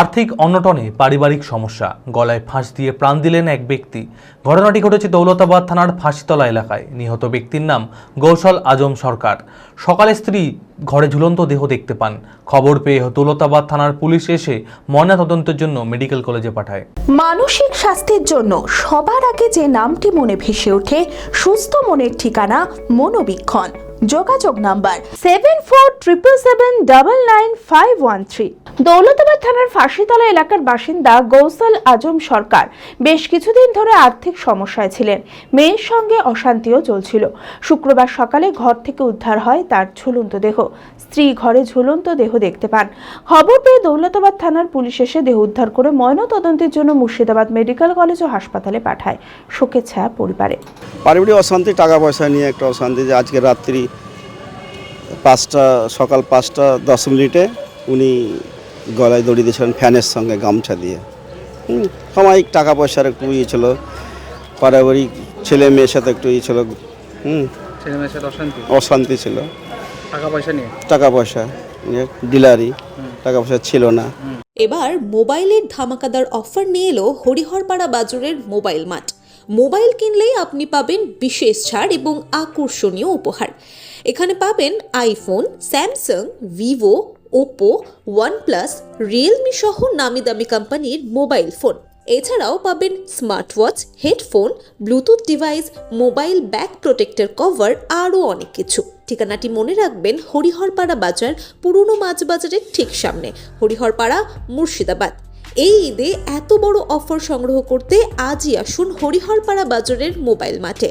আর্থিক অনটনে পারিবারিক সমস্যা। গলায় ফাঁস দিয়ে প্রাণ দিলেন এক ব্যক্তি। ঘটনাটি ঘটেছে দৌলতাবাদ থানার ফাঁসিতলা এলাকায়। নিহত ব্যক্তির নাম গৌশল আজম সরকার। সকালে স্ত্রী ঘরে ঝুলন্ত দেহ দেখতে পান। খবর পেয়ে দৌলতাবাদ থানার পুলিশ এসে ময়নাতদন্তের জন্য মেডিকেল কলেজে পাঠায়। মানসিক স্বাস্থ্যের জন্য সবার আগে যে নামটি মনে ভেসে ওঠে, সুস্থ মনের ঠিকানা মনোবীক্ষণ। যোগাযোগ number seven four triple seven double nine five one three Daulatabad থানার ফাঁসিতলা এলাকার বাসিন্দা গৌসাল আজম সরকার বেশ কিছুদিন ধরে আর্থিক সমস্যায় ছিলেন। মেয়ের সঙ্গে অশান্তিও চলছিল। শুক্রবার সকালে ঘর থেকে উদ্ধার হয় তার ঝুলন্ত দেহ। স্ত্রী ঘরে ঝুলন্ত দেহ দেখতে পান। খবর পেয়ে দৌলতাবাদ থানার পুলিশ এসে দেহ উদ্ধার করে ময়নাতদন্তের জন্য মুর্শিদাবাদ মেডিকেল কলেজ ও হাসপাতালে পাঠায়। শোকের ছায়া পরিবারে। পারিবারিক অশান্তি, টাকা পয়সা নিয়ে একটা অশান্তি যে আজকে রাত্রি পাঁচটা সকাল পাঁচটা দশ মিনিটে উনি গলায় দড়ি দিয়েছিলেন ফ্যানের সঙ্গে গামছা দিয়ে। হুম, সাময়িক টাকা পয়সার একটু ইয়ে ছিল। পারিবারিক ছেলে মেয়ের সাথে একটু ইয়ে ছিল। হুম ছেলে মেয়ের সাথে অশান্তি? অশান্তি ছিল। টাকা পয়সা নিয়ে? টাকা পয়সা ডিলারি টাকা পয়সা ছিল না। এবার মোবাইলের ধামাকাদার অফার নিয়ে এলো হরিহরপাড়া বাজারের মোবাইল মার্ট। মোবাইল কিনলেই আপনি পাবেন বিশেষ ছাড় এবং আকর্ষণীয় উপহার। এখানে পাবেন iPhone, Samsung, Vivo, Oppo, OnePlus, Realme সহ নামি দামি কোম্পানির মোবাইল ফোন। এছাড়াও পাবেন smart watch headphone, Bluetooth device, mobile back protector cover, আরও অনেক কিছু। ঠিকানাটি মনে রাখবেন হরিহরপাড়া বাজার, পুরনো মাছ বাজারের ঠিক সামনে। হরিহরপাড়া, মুর্শিদাবাদ। এই ঈদে এত বড় অফার সংগ্রহ করতে আজই আসুন হরিহরপাড়া বাজারের মোবাইল মাঠে।